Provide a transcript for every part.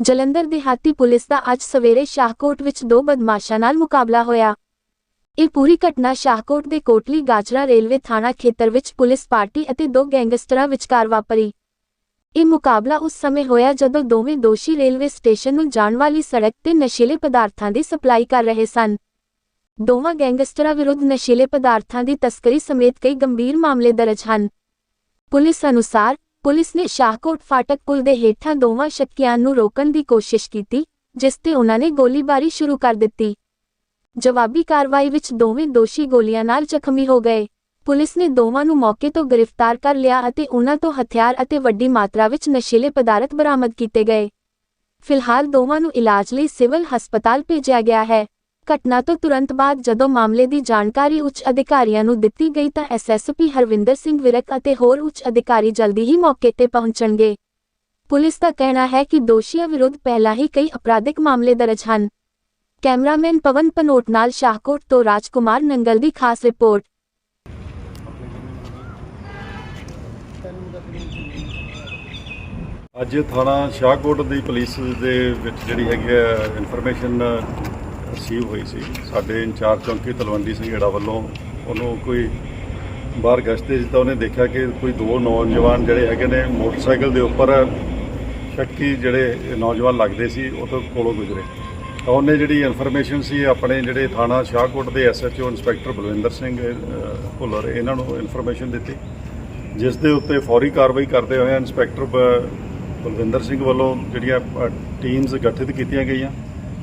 ਜਲੰਧਰ ਦਿਹਾਤੀ ਪੁਲਿਸ ਦਾ ਅੱਜ ਸਵੇਰੇ ਸ਼ਾਹਕੋਟ ਵਿੱਚ ਦੋ ਬਦਮਾਸ਼ਾਂ ਨਾਲ ਮੁਕਾਬਲਾ ਹੋਇਆ। ਇਹ ਪੂਰੀ ਘਟਨਾ ਸ਼ਾਹਕੋਟ ਦੇ ਕੋਟਲੀ ਗਾਜਰਾ ਰੇਲਵੇ ਥਾਣਾ ਖੇਤਰ ਵਿੱਚ ਪੁਲਿਸ ਪਾਰਟੀ ਅਤੇ ਦੋ ਗੈਂਗਸਟਰਾਂ ਵਿਚਕਾਰ ਵਾਪਰੀ। ਇਹ ਮੁਕਾਬਲਾ ਉਸ ਸਮੇਂ ਹੋਇਆ ਜਦੋਂ ਦੋਵੇਂ ਦੋਸ਼ੀ ਰੇਲਵੇ ਸਟੇਸ਼ਨ ਨੂੰ ਜਾਣ ਵਾਲੀ ਸੜਕ ਤੇ ਨਸ਼ੀਲੇ ਪਦਾਰਥਾਂ ਦੀ ਸਪਲਾਈ ਕਰ ਰਹੇ ਸਨ। ਦੋਵਾਂ ਗੈਂਗਸਟਰਾਂ ਵਿਰੁੱਧ ਨਸ਼ੀਲੇ ਪਦਾਰਥਾਂ ਦੀ ਤਸਕਰੀ ਸਮੇਤ ਕਈ ਗੰਭੀਰ ਮਾਮਲੇ ਦਰਜ ਹਨ। ਪੁਲਿਸ ਅਨੁਸਾਰ ਪੁਲਿਸ ਨੇ ਸ਼ਾਹਕੋਟ ਫਾਟਕ ਪੁਲ ਦੇ ਹੇਠਾਂ ਦੋਵਾਂ ਸ਼ੱਕੀਆਂ ਨੂੰ ਰੋਕਣ ਦੀ ਕੋਸ਼ਿਸ਼ ਕੀਤੀ, ਜਿਸ ਤੇ ਉਹਨਾਂ ਨੇ ਗੋਲੀਬਾਰੀ ਸ਼ੁਰੂ ਕਰ ਦਿੱਤੀ। ਜਵਾਬੀ ਕਾਰਵਾਈ ਵਿੱਚ ਦੋਵੇਂ ਦੋਸ਼ੀ ਗੋਲੀਆਂ ਨਾਲ ਜ਼ਖਮੀ ਹੋ ਗਏ। ਪੁਲਿਸ ਨੇ ਦੋਵਾਂ ਨੂੰ ਮੌਕੇ ਤੋਂ ਗ੍ਰਿਫਤਾਰ ਕਰ ਲਿਆ ਅਤੇ ਉਹਨਾਂ ਤੋਂ ਹਥਿਆਰ ਅਤੇ ਵੱਡੀ ਮਾਤਰਾ ਵਿੱਚ ਨਸ਼ੀਲੇ ਪਦਾਰਥ ਬਰਾਮਦ ਕੀਤੇ ਗਏ। ਫਿਲਹਾਲ ਦੋਵਾਂ ਨੂੰ ਇਲਾਜ ਲਈ ਸਿਵਲ ਹਸਪਤਾਲ ਭੇਜਿਆ ਗਿਆ ਹੈ। ਘਟਨਾ ਤੋਂ ਤੁਰੰਤ ਬਾਅਦ ਜਦੋਂ ਮਾਮਲੇ ਦੀ ਜਾਣਕਾਰੀ ਉੱਚ ਅਧਿਕਾਰੀਆਂ ਨੂੰ ਦਿੱਤੀ ਗਈ ਤਾਂ ਐਸਐਸਪੀ ਹਰਵਿੰਦਰ ਸਿੰਘ ਵਿਰਕ ਅਤੇ ਹੋਰ ਉੱਚ ਅਧਿਕਾਰੀ ਜਲਦੀ ਹੀ ਮੌਕੇ ਤੇ ਪਹੁੰਚਣਗੇ। ਪੁਲਿਸ ਦਾ ਕਹਿਣਾ ਹੈ ਕਿ ਦੋਸ਼ੀਆਂ ਵਿਰੁੱਧ ਪਹਿਲਾਂ ਹੀ ਕਈ ਅਪਰਾਧਿਕ ਮਾਮਲੇ ਦਰਜ ਹਨ। ਕੈਮਰਾਮੈਨ ਪਵਨ ਪਨੋਟ ਨਾਲ ਸ਼ਾਹਕੋਟ ਤੋਂ ਰਾਜਕੁਮਾਰ ਨੰਗਲ ਦੀ ਖਾਸ ਰਿਪੋਰਟ। ਅੱਜ ਥਾਣਾ ਸ਼ਾਹਕੋਟ ਦੀ ਪੁਲਿਸ ਦੇ ਵਿੱਚ ਜਿਹੜੀ ਹੈਗੀ ਇਨਫੋਰਮੇਸ਼ਨ ਰਿਸੀਵ ਹੋਈ ਸੀ। ਸਾਡੇ ਇੰਚਾਰਜ ਚੌਂਕੀ ਤਲਵੰਡੀ ਸੰਘੇੜਾ ਵੱਲੋਂ ਉਹਨੂੰ ਕੋਈ ਬਾਹਰ ਗਸ਼ਤ ਤੇ ਸੀ ਤਾਂ ਉਹਨੇ ਦੇਖਿਆ ਕਿ ਕੋਈ ਦੋ ਨੌਜਵਾਨ ਜਿਹੜੇ ਹੈਗੇ ਨੇ ਮੋਟਰਸਾਈਕਲ ਦੇ ਉੱਪਰ ਸ਼ੱਕੀ ਜਿਹੜੇ ਨੌਜਵਾਨ ਲੱਗਦੇ ਸੀ, ਉਹ ਕੋਲੋਂ ਗੁਜ਼ਰੇ। ਤਾਂ ਉਹਨੇ ਜਿਹੜੀ ਇਨਫੋਰਮੇਸ਼ਨ ਸੀ, ਆਪਣੇ ਜਿਹੜੇ ਥਾਣਾ ਸ਼ਾਹਕੋਟ ਦੇ ਐਸਐਚਓ ਇੰਸਪੈਕਟਰ ਬਲਵਿੰਦਰ ਸਿੰਘ ਭੁੱਲਰ, ਇਹਨਾਂ ਨੂੰ ਇਨਫੋਰਮੇਸ਼ਨ ਦਿੱਤੀ, ਜਿਸ ਦੇ ਉੱਤੇ ਫੌਰੀ ਕਾਰਵਾਈ ਕਰਦੇ ਹੋਏ ਇੰਸਪੈਕਟਰ ਬ- ਬਲਵਿੰਦਰ ਸਿੰਘ ਵੱਲੋਂ ਜਿਹੜੀਆਂ ਟੀਮਸ ਗਠਿਤ ਕੀਤੀਆਂ ਗਈਆਂ।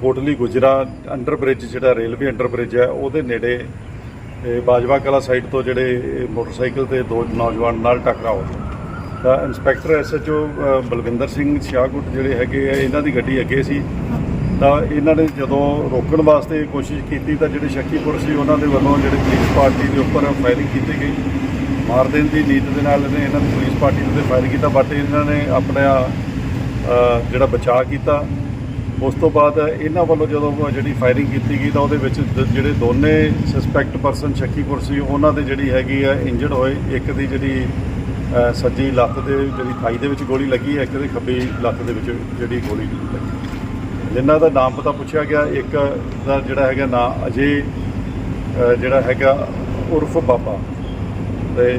ਕੋਟਲੀ ਗੁਜਰਾ ਅੰਡਰ ਬ੍ਰਿਜ ਜਿਹੜਾ ਰੇਲਵੇ ਅੰਡਰ ਬ੍ਰਿਜ ਹੈ, ਉਹਦੇ ਨੇੜੇ ਬਾਜਵਾ ਕਲਾ ਸਾਈਡ ਤੋਂ ਜਿਹੜੇ ਮੋਟਰਸਾਈਕਲ ਤੇ ਦੋ ਨੌਜਵਾਨ ਨਾਲ ਟਕਰਾਅ ਹੋ ਗਿਆ। ਤਾਂ ਇੰਸਪੈਕਟਰ ਐਸਐਚਓ ਬਲਵਿੰਦਰ ਸਿੰਘ ਸ਼ਾਹਕੋਟ ਜਿਹੜੇ ਹੈਗੇ ਆ, ਇਹਨਾਂ ਦੀ ਗੱਡੀ ਅੱਗੇ ਸੀ। ਤਾਂ ਇਹਨਾਂ ਨੇ ਜਦੋਂ ਰੋਕਣ ਵਾਸਤੇ ਕੋਸ਼ਿਸ਼ ਕੀਤੀ, ਤਾਂ ਜਿਹੜੇ ਸ਼ੱਕੀਪੁਰ ਸੀ, ਉਹਨਾਂ ਦੇ ਵੱਲੋਂ ਜਿਹੜੇ ਪੁਲਿਸ ਪਾਰਟੀ ਦੇ ਉੱਪਰ ਫਾਇਰਿੰਗ ਕੀਤੀ ਗਈ। ਮਾਰ ਦੇਣ ਦੀ ਨੀਤ ਦੇ ਨਾਲ ਇਹਨੇ ਇਹਨਾਂ ਦੀ ਪੁਲਿਸ ਪਾਰਟੀ ਦੇ ਉੱਤੇ ਫਾਇਰ ਕੀਤਾ ਬਟ ਇਹਨਾਂ ਨੇ ਆਪਣਾ ਜਿਹੜਾ ਬਚਾਅ ਕੀਤਾ। ਉਸ ਤੋਂ ਬਾਅਦ ਇਹਨਾਂ ਵੱਲੋਂ ਜਦੋਂ ਜਿਹੜੀ ਫਾਇਰਿੰਗ ਕੀਤੀ ਗਈ ਤਾਂ ਉਹਦੇ ਵਿੱਚ ਦ- ਜਿਹੜੇ ਦੋਨੇ ਸਸਪੈਕਟ ਪਰਸਨ ਸ਼ੱਕੀ ਸੀ, ਉਹਨਾਂ ਦੇ ਜਿਹੜੀ ਹੈਗੀ ਆ ਇੰਜਰਡ ਹੋਏ। ਇੱਕ ਦੀ ਜਿਹੜੀ ਸੱਜੀ ਲੱਤ ਦੇ ਜਿਹੜੀ ਥਾਈ ਦੇ ਵਿੱਚ ਗੋਲੀ ਲੱਗੀ ਹੈ ਇੱਕ ਦੀ ਖੱਬੀ ਲੱਤ ਦੇ ਵਿੱਚ ਜਿਹੜੀ ਗੋਲੀ ਲੱਗੀ। ਜਿਨ੍ਹਾਂ ਦਾ ਨਾਮ ਪਤਾ ਪੁੱਛਿਆ ਗਿਆ। ਇੱਕ ਦਾ ਜਿਹੜਾ ਹੈਗਾ ਨਾਂ ਅਜੇ ਜਿਹੜਾ ਹੈਗਾ ਉਰਫ ਬਾਬਾ। ਤੇ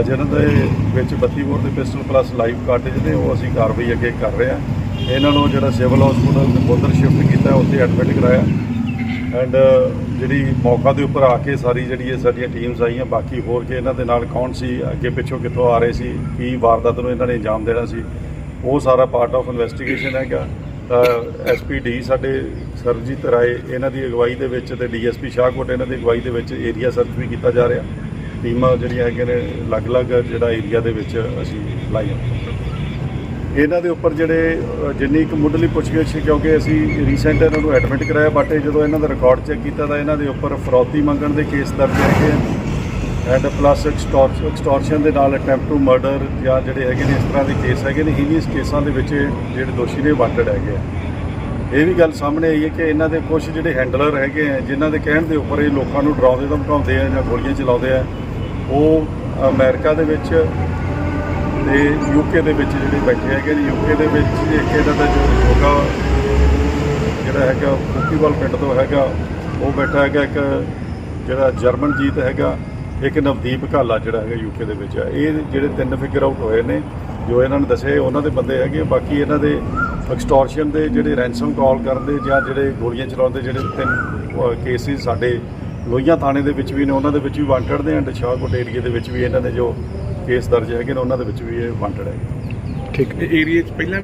ਜਿਹਨਾਂ ਦੇ ਵਿੱਚ 32 ਬੋਰ ਦੇ ਪਿਸਟਲ ਪਲੱਸ ਲਾਈਵ ਕਾਰਟੇਜ ਨੇ, ਉਹ ਅਸੀਂ ਕਾਰਵਾਈ ਅੱਗੇ ਕਰ ਰਹੇ ਹਾਂ। ਇਹਨਾਂ ਨੂੰ ਜਿਹੜਾ ਸਿਵਲ ਹਸਪੀਟਲ ਨਕੋਦਰ ਸ਼ਿਫਟ ਕੀਤਾ, ਉੱਥੇ ਐਡਮਿਟ ਕਰਾਇਆ। ਐਂਡ ਜਿਹੜੀ ਮੌਕਾ ਦੇ ਉੱਪਰ ਆ ਕੇ ਸਾਰੀ ਜਿਹੜੀ ਇਹ ਸਾਡੀਆਂ ਟੀਮਸ ਆਈਆਂ, ਬਾਕੀ ਹੋਰ ਕਿ ਇਹਨਾਂ ਦੇ ਨਾਲ ਕੌਣ ਸੀ, ਅੱਗੇ ਪਿੱਛੋਂ ਕਿੱਥੋਂ ਆ ਰਹੇ ਸੀ, ਕੀ ਵਾਰਦਾਤ ਨੂੰ ਇਹਨਾਂ ਨੇ ਅੰਜਾਮ ਦੇਣਾ ਸੀ, ਉਹ ਸਾਰਾ ਪਾਰਟ ਆਫ ਇਨਵੈਸਟੀਗੇਸ਼ਨ ਹੈਗਾ। ਤਾਂ ਐਸਪੀਡੀ ਸਾਡੇ ਸਰਜੀਤ ਰਾਏ, ਇਹਨਾਂ ਦੀ ਅਗਵਾਈ ਦੇ ਵਿੱਚ ਤੇ ਡੀਐਸਪੀ ਸ਼ਾਹਕੋਟ, ਇਹਨਾਂ ਦੀ ਅਗਵਾਈ ਦੇ ਵਿੱਚ ਏਰੀਆ ਸਰਚ ਵੀ ਕੀਤਾ ਜਾ ਰਿਹਾ। ਟੀਮਾਂ ਜਿਹੜੀਆਂ ਹੈਗੀਆਂ ਨੇ, ਅਲੱਗ-ਅਲੱਗ ਜਿਹੜਾ ਏਰੀਆ ਦੇ ਵਿੱਚ ਅਸੀਂ ਲਾਈਆਂ ਇਹਨਾਂ ਦੇ ਉੱਪਰ ਜਿਹੜੇ ਜਿੰਨੀ ਇੱਕ ਮੁੱਢਲੀ ਪੁੱਛਗਿੱਛ ਕਿਉਂਕਿ ਅਸੀਂ ਰੀਸੈਂਟ ਇਹਨਾਂ ਨੂੰ ਐਡਮਿਟ ਕਰਾਇਆ ਬਟ ਜਦੋਂ ਇਹਨਾਂ ਦਾ ਰਿਕਾਰਡ ਚੈੱਕ ਕੀਤਾ ਤਾਂ ਇਹਨਾਂ ਦੇ ਉੱਪਰ ਫਰੌਤੀ ਮੰਗਣ ਦੇ ਕੇਸ ਦਰਜ ਹੈਗੇ ਐਂਡ ਪਲੱਸ ਐਕਸਟੋਰਸ਼ਨ ਦੇ ਨਾਲ ਅਟੈਂਪਟ ਟੂ ਮਰਡਰ ਜਾਂ ਜਿਹੜੇ ਹੈਗੇ ਨੇ, ਇਸ ਤਰ੍ਹਾਂ ਦੇ ਕੇਸ ਹੈਗੇ ਨੇ ਹੀਨੀਅਸ ਕੇਸਾਂ ਦੇ ਵਿੱਚ ਜਿਹੜੇ ਦੋਸ਼ੀ ਨੇ ਵਾਂਟਡ ਹੈਗੇ ਆ। ਇਹ ਵੀ ਗੱਲ ਸਾਹਮਣੇ ਆਈ ਹੈ ਕਿ ਇਹਨਾਂ ਦੇ ਕੁਝ ਜਿਹੜੇ ਹੈਂਡਲਰ ਹੈਗੇ ਆ, ਜਿਨ੍ਹਾਂ ਦੇ ਕਹਿਣ ਦੇ ਉੱਪਰ ਇਹ ਲੋਕਾਂ ਨੂੰ ਡਰਾਉਂਦੇ ਧਮਕਾਉਂਦੇ ਆ ਜਾਂ ਗੋਲੀਆਂ ਚਲਾਉਂਦੇ ਆ ਉਹ ਅਮਰੀਕਾ ਦੇ ਵਿੱਚ ਤੇ ਯੂਕੇ ਦੇ ਵਿੱਚ ਜਿਹੜੇ ਬੈਠੇ ਹੈਗੇ ਨੇ, ਯੂਕੇ ਦੇ ਵਿੱਚ ਇੱਕ ਇਹਨਾਂ ਦਾ ਜੋ ਯੋਗਾ ਜਿਹੜਾ ਹੈਗਾ ਫੁੱਕੀਵਾਲ ਪਿੰਡ ਤੋਂ ਹੈਗਾ, ਉਹ ਬੈਠਾ ਹੈਗਾ ਇੱਕ ਜਿਹੜਾ ਜਰਮਨਜੀਤ ਹੈਗਾ, ਇੱਕ ਨਵਦੀਪ ਘਾਲਾ ਜਿਹੜਾ ਹੈਗਾ ਯੂਕੇ ਦੇ ਵਿੱਚ ਆ। ਇਹ ਜਿਹੜੇ ਤਿੰਨ ਫਿਗਰ ਆਊਟ ਹੋਏ ਨੇ, ਜੋ ਇਹਨਾਂ ਨੇ ਦੱਸੇ, ਉਹਨਾਂ ਦੇ ਬੰਦੇ ਹੈਗੇ, ਬਾਕੀ ਇਹਨਾਂ ਦੇ ਐਕਸਟੋਰਸ਼ਨ ਦੇ ਜਿਹੜੇ ਰੈਂਸਮ ਕਾਲ ਕਰਨ ਦੇ ਜਾਂ ਜਿਹੜੇ ਗੋਲੀਆਂ ਚਲਾਉਂਦੇ ਜਿਹੜੇ ਤਿੰਨ ਕੇਸਿਸ ਸਾਡੇ ਲੋਹੀਆਂ ਥਾਣੇ ਦੇ ਵਿੱਚ ਵੀ ਨੇ, ਉਹਨਾਂ ਦੇ ਵਿੱਚ ਵੀ ਵਾਂਟਡ ਨੇ ਐਂਡ ਸ਼ਾਹਕੋਟ ਏਰੀਆ ਦੇ ਵਿੱਚ ਵੀ ਇਹਨਾਂ ਦੇ ਜੋ ਕੇਸ ਦਰਜ ਹੈਗੇ ਨੇ, ਉਹਨਾਂ ਦੇ ਵਿੱਚ ਵੀ ਇਹ ਵਾਂਟਡ ਹੈ। ਠੀਕ ਏਰੀਆ 'ਚ ਪਹਿਲਾਂ